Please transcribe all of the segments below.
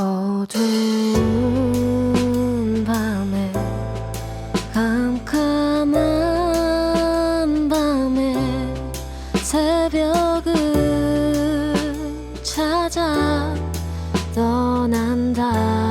어두운 밤에 캄캄한 밤에 새벽을 찾아 떠난다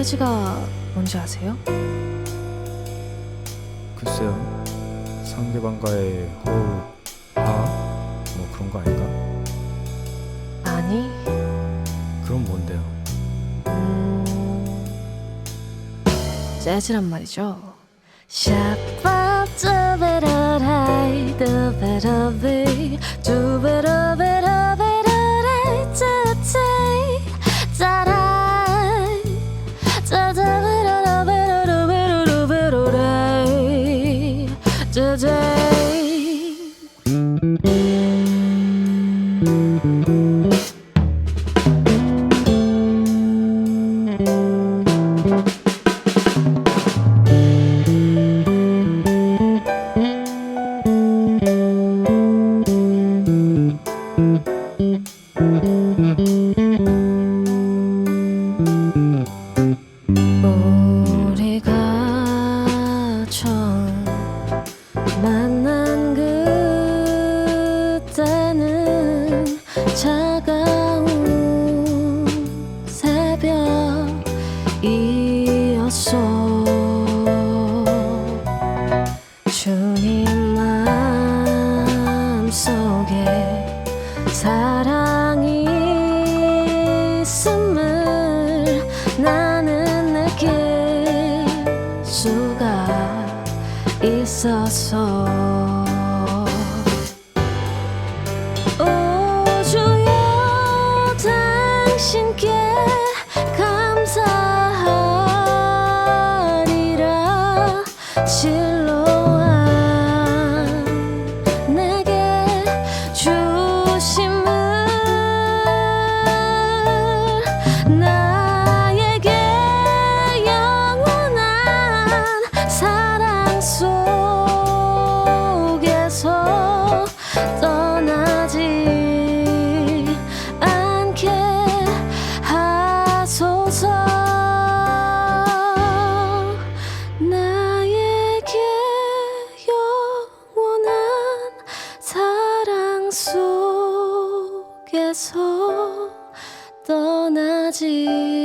재즈가 뭔지 아세요? 글쎄요 상대방과의 호흡 화합 뭐 그런 거 아닌가? 아니 그럼 뭔데요? 음, 재즈란 말이죠. 두베라베라베라라이 만난 그때는 차가운 새벽이었어. 주님 마음속에 사랑이 있음을 나는 느낄 수가 있었어 속에서 떠나지